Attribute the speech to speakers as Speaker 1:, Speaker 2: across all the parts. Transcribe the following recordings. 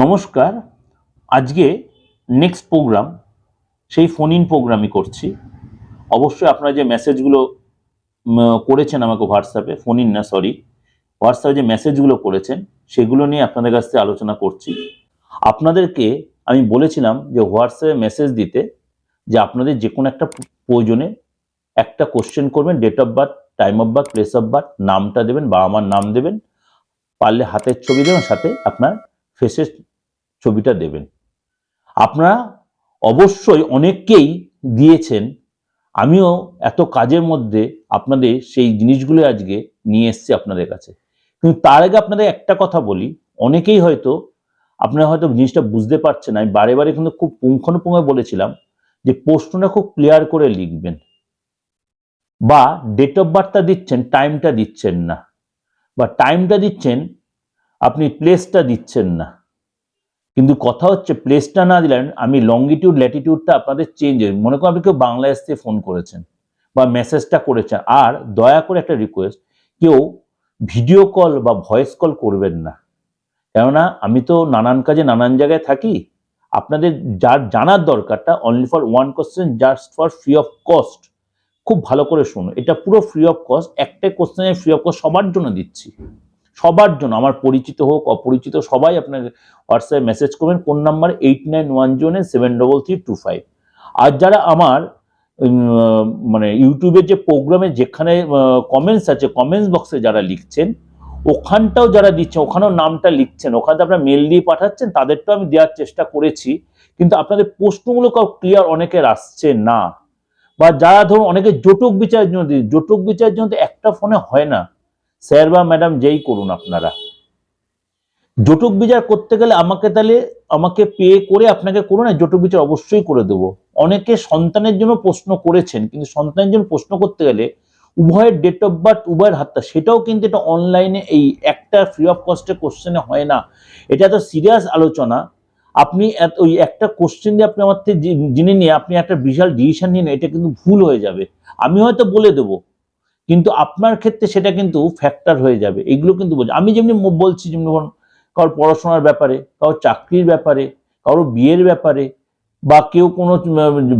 Speaker 1: নমস্কার, আজকে next program সেই ফোন ইন প্রোগ্রামই করছি। অবশ্যই আপনারা যে মেসেজগুলো করেছেন আমাকে হোয়াটসঅ্যাপে ফোন ইন না সরি হোয়াটসঅ্যাপে যে মেসেজগুলো করেছেন, সেগুলো নিয়ে আপনাদের কাছ থেকে আলোচনা করছি। আপনাদেরকে আমি বলেছিলাম যে হোয়াটসঅ্যাপে মেসেজ দিতে, যে আপনাদের যে কোনো একটা প্রয়োজনে একটা কোশ্চেন করবেন date of birth time of birth place of birth নামটা দেবেন বাবা মার নাম দেবেন, পারলে হাতের ছবি দেবেন, সাথে আপনার ফেসের ছবিটা দেবেন। আপনারা অবশ্যই অনেককেই দিয়েছেন। আমিও এত কাজের মধ্যে আপনাদের সেই জিনিসগুলো আজকে নিয়ে এসেছি আপনাদের কাছে। কিন্তু তার আগে আপনাদের একটা কথা বলি, অনেকেই হয়তো আপনারা হয়তো জিনিসটা বুঝতে পারছেন, আমি বারে বারে কিন্তু খুব পুঙ্খানুপুঙ্খ বলেছিলাম যে প্রশ্নটা খুব ক্লিয়ার করে লিখবেন। বা ডেট অফ বার্থটা দিচ্ছেন টাইমটা দিচ্ছেন না। বা টাইমটা দিচ্ছেন আপনি প্লেসটা দিচ্ছেন না। কিন্তু কথা হচ্ছে প্লেসটা না দিলেন আমি লঙ্গিটিউড ল্যাটিটিউডটা আপনাদের চেঞ্জ মনে করুন আপনি কেউ বাংলাদেশ থেকে ফোন করেছেন বা মেসেজটা করেছেন। আর দয়া করে একটা রিকোয়েস্ট কেউ ভিডিও কল বা ভয়েস কল করবেন না। কেননা আমি তো নানান কাজে নানান জায়গায় থাকি। আপনাদের যার জানার দরকারটা only for one question just for free of cost খুব ভালো করে শুনুন। এটা পুরো ফ্রি অফ কস্ট একটাই কোশ্চেনের ফ্রি অফ কস্ট সবার জন্য দিচ্ছি। সবার জন্য, আমার পরিচিত হোক, অপরিচিত, সবাই আপনাকে হোয়াটসঅ্যাপে মেসেজ করবেন। কোন number eight nine one zero seven double three two five আর যারা আমার মানে ইউটিউবের যে প্রোগ্রামে যেখানে কমেন্টস আছে কমেন্টস বক্সে যারা লিখছেন, ওখানটাও যারা দিচ্ছেন, ওখানেও নামটা লিখছেন, ওখানে আপনারা মেল দিয়ে পাঠাচ্ছেন, তাদেরটাও আমি দেওয়ার চেষ্টা করেছি। কিন্তু আপনাদের প্রশ্নগুলো ক্লিয়ার অনেকের আসছে না। বা যারা ধরুন অনেকে জটক বিচারের জন্য জটক বিচারের জন্য তো একটা ফোনে হয় না। স্যার বা ম্যাডাম যেই করুন আপনারা। জটক বিচার করতে গেলে আমাকে তাহলে আমাকে পে করে আপনাকে করুন না জটক বিচার অবশ্যই করে দেবো। অনেকে সন্তানের জন্য প্রশ্ন করেছেন, কিন্তু সন্তানের জন্য প্রশ্ন করতে গেলে উভয়ের ডেট অফ বার্থ উভয়ের হাতটা, সেটাও কিন্তু এটা অনলাইনে এই একটা ফ্রি অফ কস্টে কোশ্চেনে হয় না। এটা তো সিরিয়াস আলোচনা। আপনি ওই একটা কোশ্চেন দিয়ে আপনি আমার থেকে জেনে নিয়ে, আপনি একটা বিশাল ডিসিশন নিয়ে এটা কিন্তু ভুল হয়ে যাবে। আমি হয়তো বলে দেবো। কিন্তু আপনার ক্ষেত্রে সেটা কিন্তু ফ্যাক্টর হয়ে যাবে। এগুলো কিন্তু বলছি আমি যেমনি বলছি যেমনি ধরুন কারোর পড়াশোনার ব্যাপারে, কারোর চাকরির ব্যাপারে, কারোর বিয়ের ব্যাপারে, বা কেউ কোনো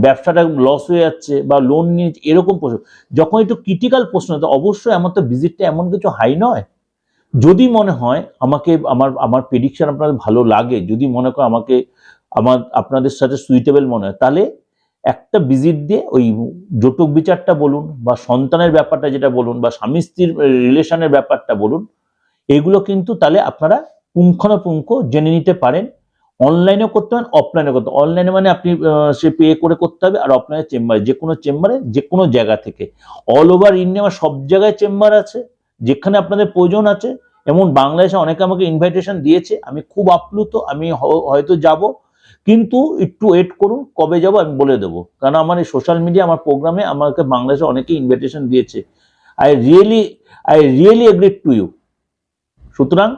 Speaker 1: ব্যবসাটা লস হয়ে যাচ্ছে বা লোন নিয়ে এরকম প্রশ্ন। যখন একটু ক্রিটিক্যাল প্রশ্ন তো অবশ্যই আমার তো ভিজিটটা এমন কিছু হাই নয়। যদি মনে হয় আমাকে, আমার আমার প্রেডিকশন আপনাদের ভালো লাগে, যদি মনে করে আমাকে, আমার, আপনাদের সাথে সুইটেবল মনে হয়, তাহলে একটা ভিজিট দিয়ে ওই জটক বিচারটা বলুন বা সন্তানের ব্যাপারটা যেটা বলুন বা স্বামী স্ত্রীর রিলেশনের ব্যাপারটা বলুন, এগুলো কিন্তু তাহলে আপনারা পুঙ্খানুপুঙ্খ জেনে নিতে পারেন। অনলাইনেও করতে পারেন অফলাইনে করতে অনলাইনে মানে আপনি সে পে করে করতে হবে আর অফলাইনে চেম্বারে যে কোনো চেম্বারে যে কোনো জায়গা থেকে। অল ওভার ইন্ডিয়া সব জায়গায় চেম্বার আছে, যেখানে আপনাদের প্রয়োজন আছে। এমন বাংলাদেশে অনেকে আমাকে ইনভাইটেশন দিয়েছে, আমি খুব আপ্লুত, আমি হয়তো যাব। কিন্তু একটু ওয়েট করুন, কবে যাব আমি বলে দেবো। কারণ আমার এই সোশ্যাল মিডিয়া আমার প্রোগ্রামে আমাকে বাংলাদেশে অনেকে ইনভিটেশন দিয়েছে। I really I really agreed to you সুতরাং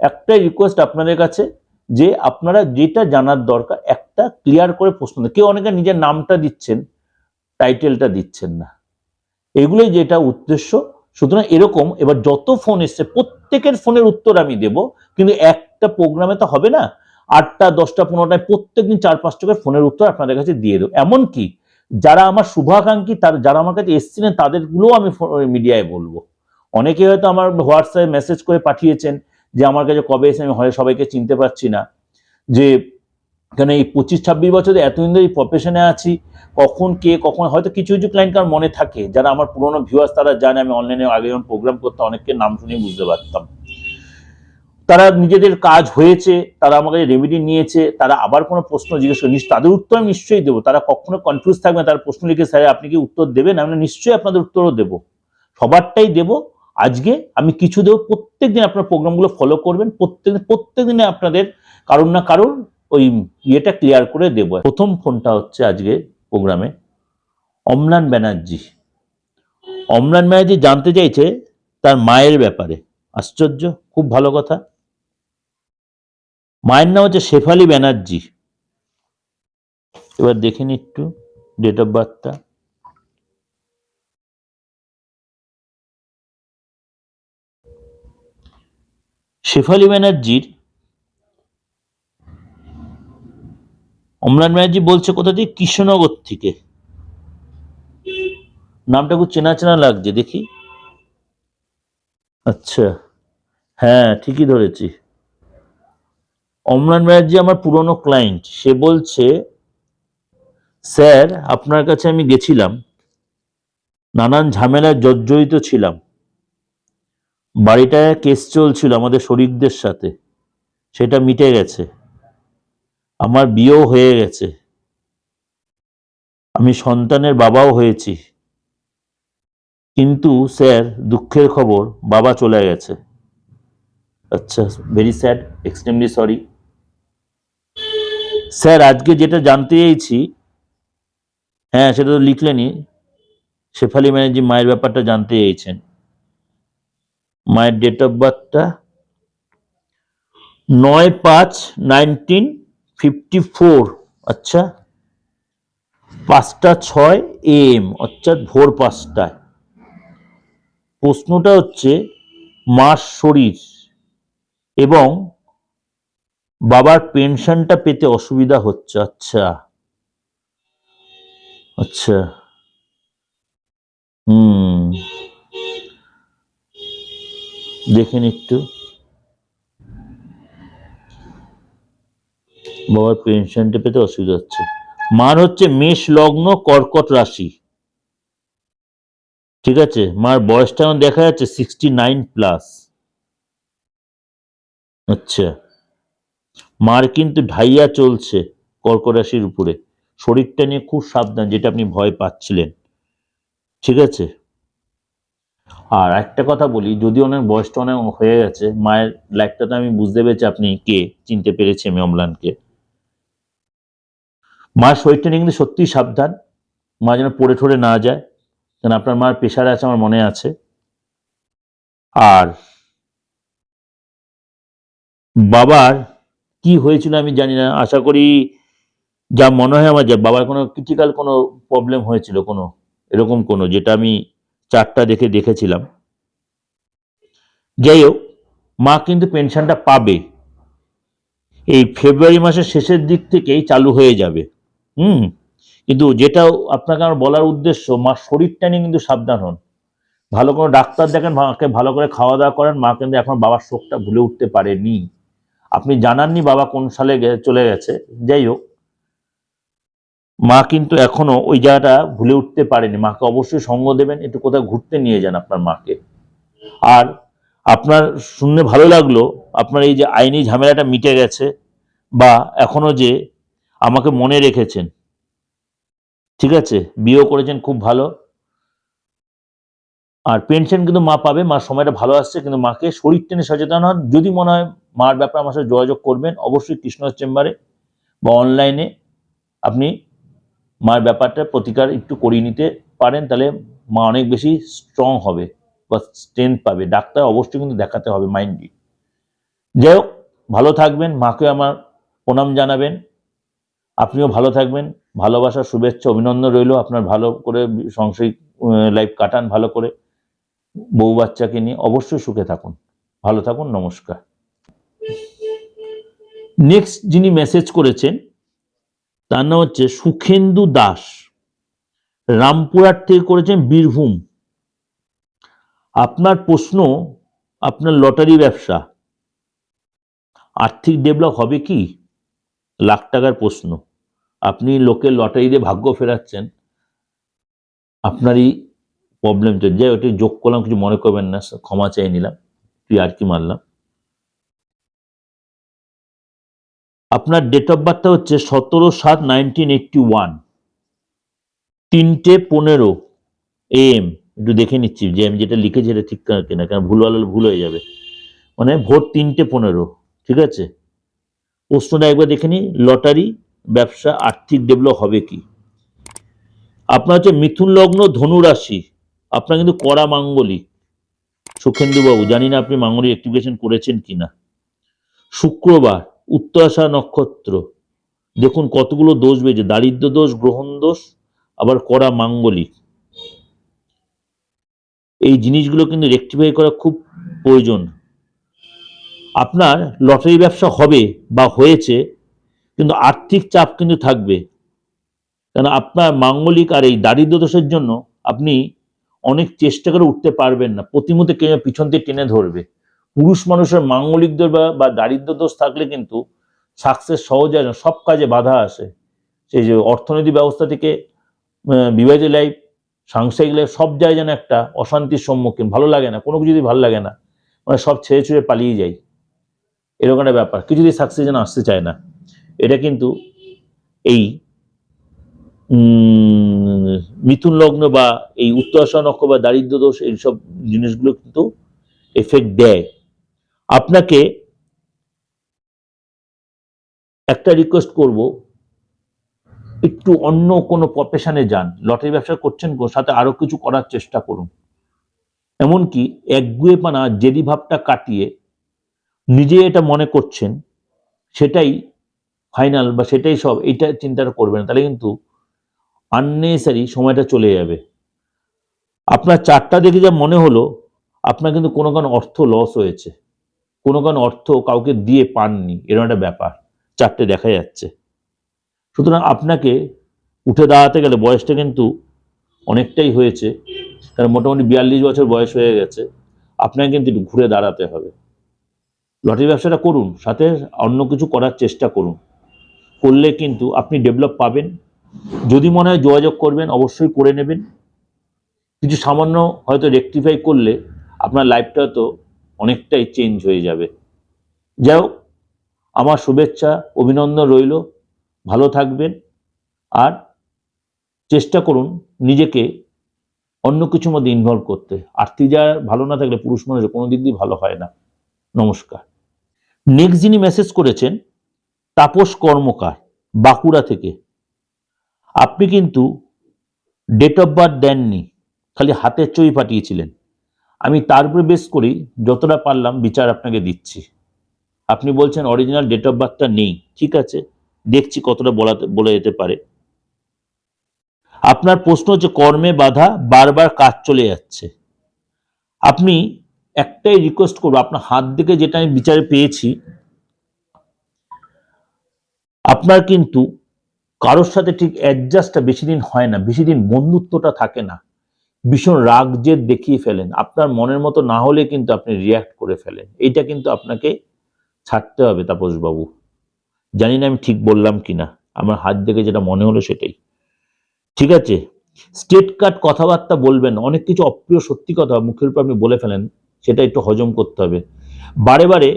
Speaker 1: একটাই রিকোয়েস্ট আপনাদের কাছে, যে আপনারা যেটা জানার দরকার, একটা ক্লিয়ার করে প্রশ্ন। কেউ অনেকে নিজের নামটা দিচ্ছেন টাইটেলটা দিচ্ছেন না। এগুলোই যেটা উদ্দেশ্য। সুতরাং এরকম, এবার যত ফোন এসছে, প্রত্যেকের ফোনের উত্তর আমি দেব, কিন্তু একটা প্রোগ্রামে তো হবে না। আটটা, দশটা, পনেরোটায় প্রত্যেকদিন চার পাঁচটা করে ফোনের উত্তর আপনাদের কাছে দিয়ে দেবো। এমনকি যারা আমার শুভাকাঙ্ক্ষী, তার যারা আমার কাছে এসছিলেন তাদেরগুলোও আমি মিডিয়ায় বলব। অনেকে হয়তো আমার হোয়াটসঅ্যাপে মেসেজ করে পাঠিয়েছেন যে, আমার কাছে কবে এসে আমি হয় সবাইকে চিনতে পারছি না। যে, কেন এই পঁচিশ, ছাব্বিশ বছরে এতদিন ধরে এই প্রফেশনে আছি, কখন কে, কখন হয়তো কিছু কিছু ক্লায়েন্ট কার মনে থাকে। যারা আমার পুরোনো ভিউয়ার্স তারা জানে, আমি অনলাইনে আগে যখন প্রোগ্রাম করতাম, অনেককে নাম শুনে বুঝতে পারতাম। তারা নিজেদের কাজ হয়েছে তারা আমাকে রেমেডি নিয়েছে তারা আবার কোনো প্রশ্ন জিজ্ঞেস করে তাদের উত্তর আমি নিশ্চয়ই দেবো। তারা কখনো কনফিউজ থাকবে না, তারা প্রশ্ন লিখে স্যার আপনি কি উত্তর দেবেন? আমি নিশ্চয়ই আপনাদের উত্তরও দেবো। সবারটাই দেবো। আজকে আমি কিছু দেবো প্রত্যেক দিন আপনার প্রোগ্রামগুলো ফলো করবেন প্রত্যেক প্রত্যেক দিনে আপনাদের কারণ না কারণ ওই ইয়েটা ক্লিয়ার করে দেবো। প্রথম ফোনটা হচ্ছে আজকে প্রোগ্রামে অম্লান ব্যানার্জি। অম্লান ব্যানার্জি জানতে চাইছে তার মায়ের ব্যাপারে। আশ্চর্য খুব ভালো কথা। মায়ের নাম হচ্ছে শেফালি ব্যানার্জি। এবার দেখে নি একটু ডেট অফ বার্থটা শেফালি ব্যানার্জির অম্লান ব্যানার্জি বলছে, কোথা থেকে কৃষ্ণনগর থেকে। নামটা খুব চেনা চেনা লাগছে, দেখি। আচ্ছা হ্যাঁ ঠিকই ধরেছি। অম্লান ব্যানার্জি আমার পুরনো ক্লায়েন্ট সে বলছে, স্যার, আপনার কাছে আমি গেছিলাম। নানান ঝামেলায় জর্জরিত ছিলাম। বাড়িটায় কেস চলছিল আমাদের শরিকদের সাথে। সেটা মিটে গেছে। আমার বিয়েও হয়ে গেছে। আমি সন্তানের বাবাও হয়েছি। কিন্তু, স্যার, দুঃখের খবর, বাবা চলে গেছে। আচ্ছা very sad extremely sorry sir, আজকে যেটা জানতে চেয়েছি হ্যাঁ সেটা তো লিখলেনি শেফালি ব্যানার্জি মায়ের ব্যাপারটা জানতে চেয়েছেন মায়ের ডেট অফ বার্থটা নয় পাঁচ নাইনটিন ফিফটি ফোর আচ্ছা পাঁচটা ছয় এম, অর্থাৎ ভোর পাঁচটায়। প্রশ্নটা হচ্ছে মার শরীর এবং বাবার পেনশনটা পেতে অসুবিধা হচ্ছে আচ্ছা। আচ্ছা। হুম। দেখেন একটু। বাবার পেনশনটা পেতে অসুবিধা হচ্ছে। মার হচ্ছে মেষ লগ্ন, কর্কট রাশি। ঠিক আছে? মার বয়সটা দেখা যাচ্ছে সিক্সটি নাইন প্লাস আচ্ছা। মার কিন্তু ঢাইয়া চলছে কর্কট রাশির উপরে। শরীরটা নিয়ে খুব সাবধান, যেটা আপনি ভয় পাচ্ছিলেন। ঠিক আছে? আর একটা কথা বলি, যদি অনেক বয়সটা অনেক হয়ে গেছে, মায়ের লাইফটা তো আমি বুঝতে পেরেছি আপনি কে, চিনতে পেরেছি আমি অম্লানকে। মার শরীরটা নিয়ে কিন্তু সত্যিই সাবধান, মা যেন পড়ে ঠরে না যায়। কেন আপনার মার প্রেশারে আছে, আমার মনে আছে। আর বাবার কি হয়েছিল আমি জানি না। আশা করি যা মনে হয় আমার যে বাবার কোনো ক্রিটিক্যাল কোনো প্রবলেম হয়েছিল কোনো, এরকম কোনো, যেটা আমি চারটা দেখে দেখেছিলাম। যাই হোক, মা কিন্তু পেনশনটা পাবে। এই ফেব্রুয়ারি মাসের শেষের দিক থেকেই চালু হয়ে যাবে। হুম? কিন্তু যেটা আপনাকে আমার বলার উদ্দেশ্য, মা শরীরটা নিয়ে কিন্তু সাবধান হন। ভালো কোনো ডাক্তার দেখেন, মাকে ভালো করে খাওয়া দাওয়া করেন, মা কিন্তু এখন বাবার শোকটা ভুলে উঠতে পারেনি। আপনি জানাননি বাবা কোন সালে চলে গেছে। যাই হোক মা কিন্তু এখনও ওই জায়গাটা ভুলে উঠতে পারেনি। মাকে অবশ্যই সঙ্গ দেবেন, একটু কোথাও ঘুরতে নিয়ে যান আপনার মাকে। আর আপনার শুনে ভালো লাগল, আপনার এই যে আইনি ঝামেলাটা মিটে গেছে বা এখনও যে আমাকে মনে রেখেছেন। ঠিক আছে, বিয়েও করেছেন খুব ভালো। আর পেনশন কিন্তু মা পাবে, মা সময়টা ভালো আসছে, কিন্তু মাকে শরীর টেনে সচেতন হন। যদি মনে হয় মার ব্যাপারে আমার সাথে যোগাযোগ করবেন। অবশ্যই কৃষ্ণ চেম্বারে বা অনলাইনে আপনি মার ব্যাপারটা প্রতিকার একটু করিয়ে নিতে পারেন, তাহলে মা অনেক বেশি স্ট্রং হবে বা স্ট্রেংথ পাবে। ডাক্তার অবশ্যই কিন্তু দেখাতে হবে মাইন্ডলি যাই হোক, ভালো থাকবেন, মাকে আমার প্রণাম জানাবেন। আপনিও ভালো থাকবেন, ভালোবাসা, শুভেচ্ছা, অভিনন্দন রইল। আপনার ভালো করে সংসারিক লাইফ কাটান ভালো করে। বউ বাচ্চাকে নিয়ে অবশ্যই সুখে থাকুন। ভালো থাকুন, নমস্কার। নেক্সট যিনি মেসেজ করেছেন, তার নাম হচ্ছে সুখেন্দু দাস। রামপুরার থেকে করেছেন বীরভূম। আপনার প্রশ্ন, আপনার লটারি ব্যবসা, আর্থিক ডেভেলপ হবে কি? লাখ টাকার প্রশ্ন। আপনি লোকের লটারি দিয়ে ভাগ্য ফেরাচ্ছেন, আপনারই প্রবলেম চলছে। যাই ওটি যোগ করলাম, কিছু মনে করবেন না, ক্ষমা চাই নিলাম তুই আর কি মারলাম। আপনার ডেট অফ বার্থটা হচ্ছে সতেরো সাত নাইনটিন এইটটি ওয়ান তিনটে পনেরো এম একটু দেখে নিচ্ছি, যে আমি যেটা লিখেছি এটা ঠিক কিনা কারণ ভুল হলে, ভুল হয়ে যাবে। মানে ভোর তিনটে পনেরো, ঠিক আছে? প্রশ্নটা একবার দেখে নিই, লটারি, ব্যবসা, আর্থিক ডেভেলপ হবে কি? আপনার হচ্ছে মিথুন লগ্ন, ধনু রাশি। আপনার কিন্তু কড়া মাঙ্গলিক। সুখেন্দুবাবু, জানি না আপনি মাঙ্গলিক অ্যাক্টিভেশন করেছেন কিনা। শুক্রবার উত্তরাশা নক্ষত্র। দেখুন কতগুলো দোষ বেজে, দারিদ্র দোষ, গ্রহণ দোষ, আবার করা মাঙ্গলিক। এই জিনিসগুলো কিন্তু রেক্টিফাই করা খুব প্রয়োজন। আপনার লটারি ব্যবসা হবে বা হয়েছে, কিন্তু আর্থিক চাপ কিন্তু থাকবে। কারণ আপনার মাঙ্গলিক আর এই দারিদ্র দোষের জন্য আপনি অনেক চেষ্টা করে উঠতে পারবেন না। প্রতিমুহূর্তে কেউ পিছন থেকে টেনে ধরবে। পুরুষ মানুষের মাঙ্গলিক দোষ বা দারিদ্র দোষ থাকলে কিন্তু সাকসেস সহজ হয় না, সব কাজে বাধা আসে। সেই যে অর্থনৈতিক ব্যবস্থা থেকে বিবাহিত লাইফ সাংসারিক লাইফ সব জায়গায় যেন একটা অশান্তির সম্মুখীন, ভালো লাগে না, কোনো কিছু যদি ভালো লাগে না মানে সব ছেড়ে ছুঁড়ে পালিয়ে যাই এরকম একটা ব্যাপার, কিছুতেই সাকসেস যেন আসতে চায় না। এটা কিন্তু এই মিথুন লগ্ন বা এই উত্তরাশা নক্ষ বা দারিদ্র দোষ, এইসব জিনিসগুলো কিন্তু এফেক্ট দেয়। আপনাকে একটা রিকোয়েস্ট করব, একটু অন্য কোনো প্রফেশনে যান। লটারি ব্যবসা করছেন সাথে আরও কিছু করার চেষ্টা করুন। এমনকি একগুয়েপানা জেদি ভাবটা কাটিয়ে নিজে এটা মনে করছেন, সেটাই ফাইনাল বা সেটাই সব, এইটা চিন্তাটা করবেন। তাহলে কিন্তু আননেসারি সময়টা চলে যাবে। আপনার চারটা দেখে যা মনে হলো, আপনার কিন্তু কোনো কোনো অর্থ লস হয়েছে। কোনো কোনো অর্থ কাউকে দিয়ে পাননি, এরকম একটা ব্যাপার, চারটে দেখা যাচ্ছে। সুতরাং আপনাকে উঠে দাঁড়াতে গেলে বয়সটা কিন্তু অনেকটাই হয়েছে, কারণ মোটামুটি বিয়াল্লিশ বছর বয়স হয়ে গেছে, আপনাকে কিন্তু একটু ঘুরে দাঁড়াতে হবে। লটারি ব্যবসাটা করুন, সাথে অন্য কিছু করার চেষ্টা করুন। করলে কিন্তু আপনি ডেভেলপ পাবেন। যদি মনে হয় যোগাযোগ করবেন, অবশ্যই করে নেবেন। কিছু সামান্য হয়তো রেকটিফাই করলে আপনার লাইফটা তো অনেকটাই চেঞ্জ হয়ে যাবে। যাই হোক, আমার শুভেচ্ছা, অভিনন্দন রইল। ভালো থাকবেন। আর চেষ্টা করুন নিজেকে অন্য কিছুর মধ্যে ইনভলভ করতে। আর্থিক যা ভালো না থাকলে পুরুষ মানুষের কোনো দিক দিয়ে ভালো হয় না। নমস্কার। নেক্সট যিনি মেসেজ করেছেন, তাপস কর্মকার, বাঁকুড়া থেকে। আপনি কিন্তু ডেট অফ বার্থ দেননি, খালি হাতের চই পাঠিয়েছিলেন। আমি তার উপরে বেস করি, যতটা পারলাম বিচার আপনাকে দিচ্ছি। আপনি বলছেন অরিজিনাল ডেট অফ বার্থটা নেই, ঠিক আছে, দেখছি কতটা বলাতে বলে যেতে পারে। আপনার প্রশ্ন হচ্ছে কর্মে বাধা, বারবার কাজ চলে যাচ্ছে। আপনি একটাই রিকোয়েস্ট করব, আপনার হাত থেকে যেটা আমি বিচারে পেয়েছি, আপনার কিন্তু কারোর সাথে ঠিক অ্যাডজাস্টটা বেশি দিন হয় না, বেশি দিন বন্ধুত্বটা থাকে না। ভীষণ রাগ জেদ দেখিয়ে ফেলেন। আপনার মনের মতো না হলে কিন্তু আপনি রিয়াক্ট করে ফেলেন। এইটা কিন্তু আপনাকে ছাড়তে হবে তাপসবাবু। জানি না আমি ঠিক বললাম কিনা। আমার হাত দেখে যেটা মনে হলো সেটাই। ঠিক আছে? স্টেট কাট কথাবার্তা বলবেন, অনেক কিছু অপ্রিয় সত্যি কথা মুখের উপর আপনি বলে ফেলেন, সেটা একটু হজম করতে হবে। বারে বারে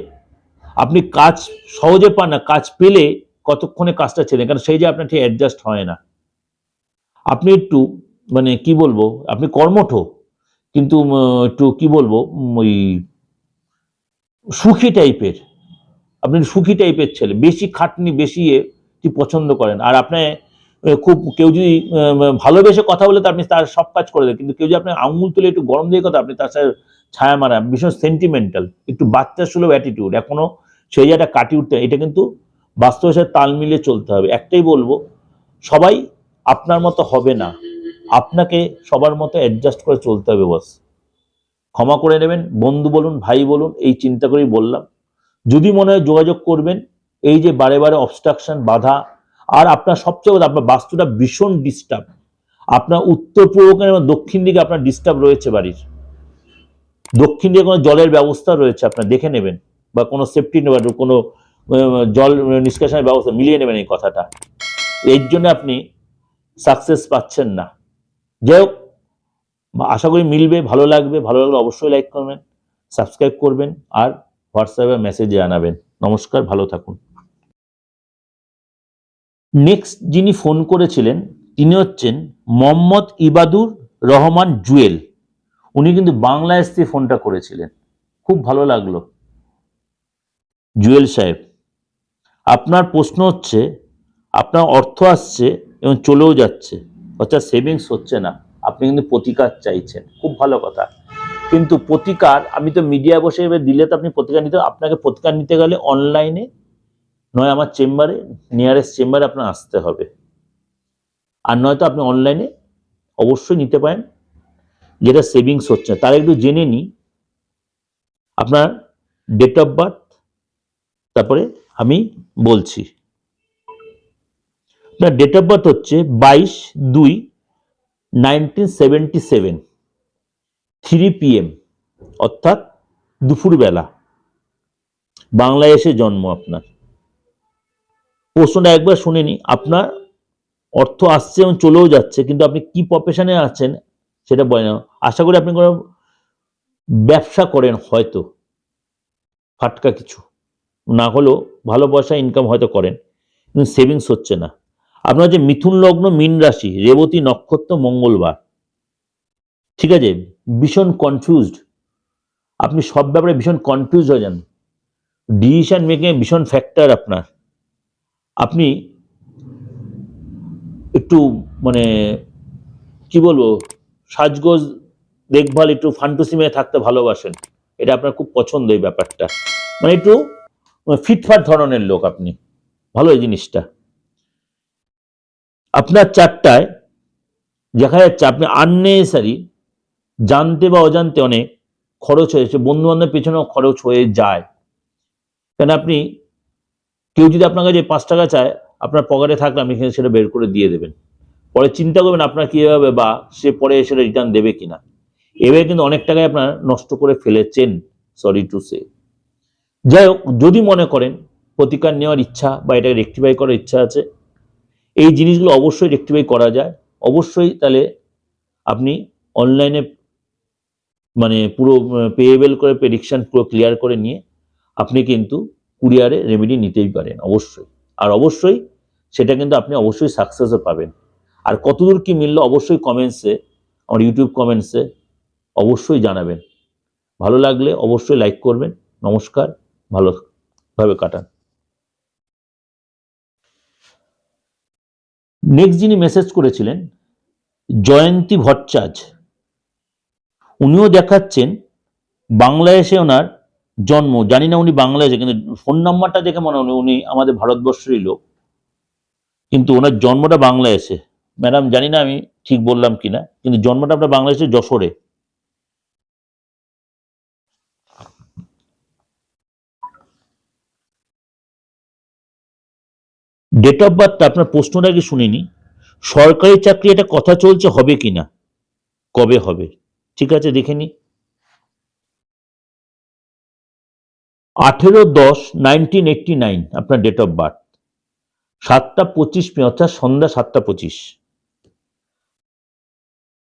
Speaker 1: আপনি কাজ সহজে পান না, কাজ পেলে কতক্ষণে কাজটা ছেড়ে কারণ সেই যে আপনার ঠিক অ্যাডজাস্ট হয় না। আপনি একটু মানে কি বলব? আপনি কর্মঠ, কিন্তু একটু কি বলব? ওই সুখী টাইপের আপনি সুখী টাইপের ছেলে। বেশি খাটনি, বেশি কি পছন্দ করেন। আর আপনি খুব, কেউ যদি ভালোবেসে কথা বলে তো আপনি তার সব কাজ করে দেন। কিন্তু কেউ যদি আপনি আঙুল তুলে একটু গরম দিয়ে কথা, আপনি তার সাথে ছায়া মারা ভীষণ সেন্টিমেন্টাল একটু বাচ্চা সুলভ অ্যাটিটিউড এখনও সেই জায়গাটা কাটিয়ে উঠতে এটা কিন্তু বাস্তবের সাথে তাল মিলিয়ে চলতে হবে। একটাই বলব, সবাই আপনার মতো হবে না। আপনাকে সবার মতো অ্যাডজাস্ট করে চলতে হবে বস ক্ষমা করে নেবেন, বন্ধু বলুন, ভাই বলুন, এই চিন্তা করেই বললাম। যদি মনে হয় যোগাযোগ করবেন, এই যে বারে বারে অবস্ট্রাকশন বাধা, আর আপনার সবচেয়ে আপনার বাস্তুটা ভীষণ ডিস্টার্ব আপনার উত্তর পূর্ব এবং দক্ষিণ দিকে আপনার ডিস্টার্ব রয়েছে বাড়ির। দক্ষিণ দিকে কোনো জলের ব্যবস্থা রয়েছে, আপনার দেখে নেবেন, বা কোনো সেফটি নেবেন কোনো জল নিষ্কাশনের ব্যবস্থা মিলিয়ে নেবেন এই কথাটা। এর জন্য আপনি সাকসেস পাচ্ছেন না। যাই হোক আশা করি মিলবে, ভালো লাগবে, ভালো লাগলে অবশ্যই লাইক করবেন সাবস্ক্রাইব করবেন, আর হোয়াটসঅ্যাপে মেসেজে জানাবেন। নমস্কার, ভালো থাকুন। নেক্সট যিনি ফোন করেছিলেন, তিনি হচ্ছেন মোহাম্মদ ইবাদুর রহমান জুয়েল। উনি কিন্তু বাংলাদেশ থেকে ফোনটা করেছিলেন। খুব ভালো লাগল। জুয়েল সাহেব, আপনার প্রশ্ন হচ্ছে, আপনার অর্থ আসছে এবং চলেও যাচ্ছে। অর্থাৎ সেভিংস হচ্ছে না। আপনি কিন্তু প্রতিকার চাইছেন। খুব ভালো কথা। কিন্তু প্রতিকার, আমি তো মিডিয়া বসে এবার দিলে তো আপনি প্রতিকার নিতে, আপনাকে প্রতিকার নিতে গেলে অনলাইনে নয় আমার চেম্বারে নিয়ারেস্ট চেম্বারে আপনার আসতে হবে। আর নয়তো আপনি অনলাইনে অবশ্যই নিতে পারেন। যেটা সেভিংস হচ্ছে। তার একটু জেনে নিই। আপনার ডেট অফ বার্থ তারপরে আমি বলছি। আপনার ডেট অফ বার্থ হচ্ছে বাইশ দুই নাইনটিন সেভেন্টি সেভেন থ্রি অর্থাৎ দুপুরবেলা। বাংলাদেশে জন্ম আপনার। প্রশ্নটা একবার শুনেনি আপনার অর্থ আসছে এবং চলেও যাচ্ছে, কিন্তু আপনি কি প্রফেশনে আছেন সেটা বলে না। আশা করি আপনি কোনো ব্যবসা করেন হয়তো, ফাটকা কিছু। না হলেও ভালো পয়সা ইনকাম হয়তো করেন, কিন্তু সেভিংস হচ্ছে না। আপনার যে মিথুন লগ্ন, মীন রাশি, রেবতী নক্ষত্র, মঙ্গলবার। ঠিক আছে? ভীষণ কনফিউজড আপনি সব ব্যাপারে ভীষণ কনফিউজ হয়ে যান। ডিসিশন মেকিং ভীষণ ফ্যাক্টর আপনার। আপনি একটু মানে কি বলব, সাজগোজ, দেখভাল, একটু ফান্টুসিমে থাকতে ভালোবাসেন। এটা আপনার খুব পছন্দ এই ব্যাপারটা। মানে একটু, ফিটফাট ধরনের লোক আপনি। ভালো এই জিনিসটা। আপনার চারটায় দেখা যাচ্ছে আপনি আননেসারি জানতে বা অজান্তে অনেক খরচ হয়েছে বন্ধু বান্ধবের পেছনেও খরচ হয়ে যায়। কেন আপনি, কেউ যদি আপনার কাছে পাঁচ টাকা চায়, আপনার পকেটে থাকলে আপনি এখানে সেটা বের করে দিয়ে দেবেন। পরে চিন্তা করবেন আপনার কী হবে বা সে পরে এসে রিটার্ন দেবে কিনা। এভাবে কিন্তু অনেক টাকাই আপনার নষ্ট করে ফেলেছেন সরি টু সে যাই হোক, যদি মনে করেন, প্রতিকার নেওয়ার ইচ্ছা বা এটাকে রেক্টিফাই করার ইচ্ছা আছে এই জিনিসগুলো অবশ্যই রেক্টিফাই করা যায়। অবশ্যই তাহলে আপনি অনলাইনে মানে পুরো পেয়েবেল করে প্রেডিকশন পুরো ক্লিয়ার করে নিয়ে আপনি কিন্তু কুরিয়ারে রেমেডি নিতেই পারেন, অবশ্যই। আর অবশ্যই সেটা কিন্তু আপনি অবশ্যই সাকসেসও পাবেন। আর কতদূর কি মিললো অবশ্যই কমেন্টসে আমার ইউটিউব কমেন্টসে অবশ্যই জানাবেন। ভালো লাগলে অবশ্যই লাইক করবেন। নমস্কার ভালোভাবে কাটান। নেক্সট যিনি মেসেজ করেছিলেন, জয়ন্তী ভট্টাচার্য উনিও দেখাচ্ছেন বাংলাদেশে ওনার জন্ম। জানি না উনি বাংলাদেশে, কিন্তু ফোন নাম্বারটা দেখে মনে হয় উনি আমাদের ভারতবর্ষেরই লোক। কিন্তু ওনার জন্মটা বাংলাদেশে। ম্যাডাম, জানি না আমি ঠিক বললাম কিনা, কিন্তু জন্মটা আপনার বাংলাদেশের যশোরে। ডেট অফ বার্থটা আপনার প্রশ্নটা আগে শুনিনি। সরকারি চাকরি এটা কথা চলছে, হবে কিনা কবে হবে? ঠিক আছে, দেখে নি আঠেরো দশ নাইনটিন এইটটি নাইন আপনার ডেট অফ বার্থ সাতটা পঁচিশ পে অর্থাৎ সন্ধ্যা সাতটা পঁচিশ।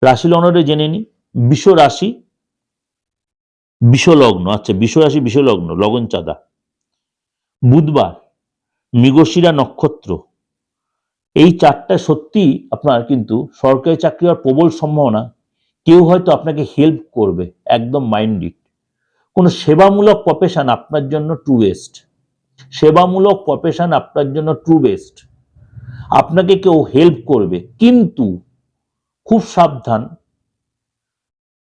Speaker 1: রাশি লগ্নটা জেনে নি বিশ্ব রাশি বিষলগ্ন আচ্ছা বিষ রাশি বিষলগ্ন লগন চাঁদা। বুধবার মৃগশিরা নক্ষত্র। এই চারটা সত্যি আপনার কিন্তু সরকারি চাকরি হওয়ার প্রবল সম্ভাবনা। কেউ হয়তো আপনাকে হেল্প করবে, একদম মাইন্ডিড কোনো সেবামূলক প্রফেশন আপনার জন্য ট্রু বেস্ট সেবামূলক প্রফেশন আপনার জন্য ট্রু বেস্ট আপনাকে কেউ হেল্প করবে, কিন্তু খুব সাবধান।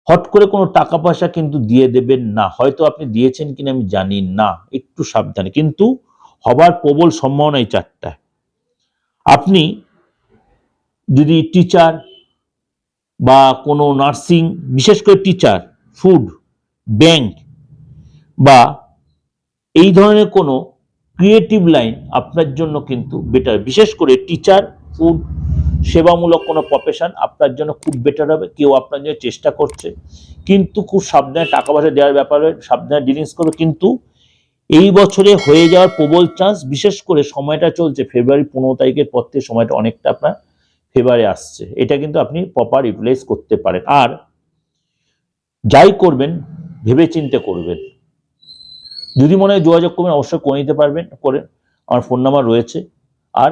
Speaker 1: হট করে কোনো টাকা পয়সা কিন্তু দিয়ে দেবেন না। হয়তো আপনি দিয়েছেন কিনা আমি জানি না, একটু সাবধানে। কিন্তু হবার প্রবল এই চারটায়। আপনি যদি টিচার বা কোনো নার্সিং বিশেষ করে টিচার ফুড ব্যাংক বা এই ধরনের কোনো ক্রিয়েটিভ লাইন আপনার জন্য কিন্তু বেটার বিশেষ করে টিচার ফুড সেবামূলক কোনো প্রফেশন আপনার জন্য খুব বেটার হবে। কেউ আপনার জন্য চেষ্টা করছে। কিন্তু খুব সাবধানে টাকা পয়সা দেওয়ার ব্যাপারে সাবধানে ডিলিংস করবে। কিন্তু এই বছরে হয়ে যাওয়ার প্রবল চান্স বিশেষ করে সময়টা চলছে ফেব্রুয়ারি পনেরো তারিখের পর থেকে সময়টা অনেকটা আপনার ফেভারে আসছে। এটা কিন্তু আপনি প্রপার ইউটিলাইজ করতে পারেন। আর যাই করবেন ভেবে চিন্তে করবেন। যদি মনে হয় যোগাযোগ করবেন, অবশ্যই করে নিতে পারবেন করে আমার ফোন নাম্বার রয়েছে। আর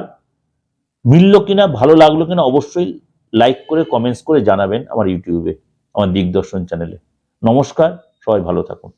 Speaker 1: মিলল কিনা, ভালো লাগল কিনা, অবশ্যই লাইক করে কমেন্টস করে জানাবেন আমার ইউটিউবে আমার দিগদর্শন চ্যানেলে নমস্কার, সবাই ভালো থাকুন।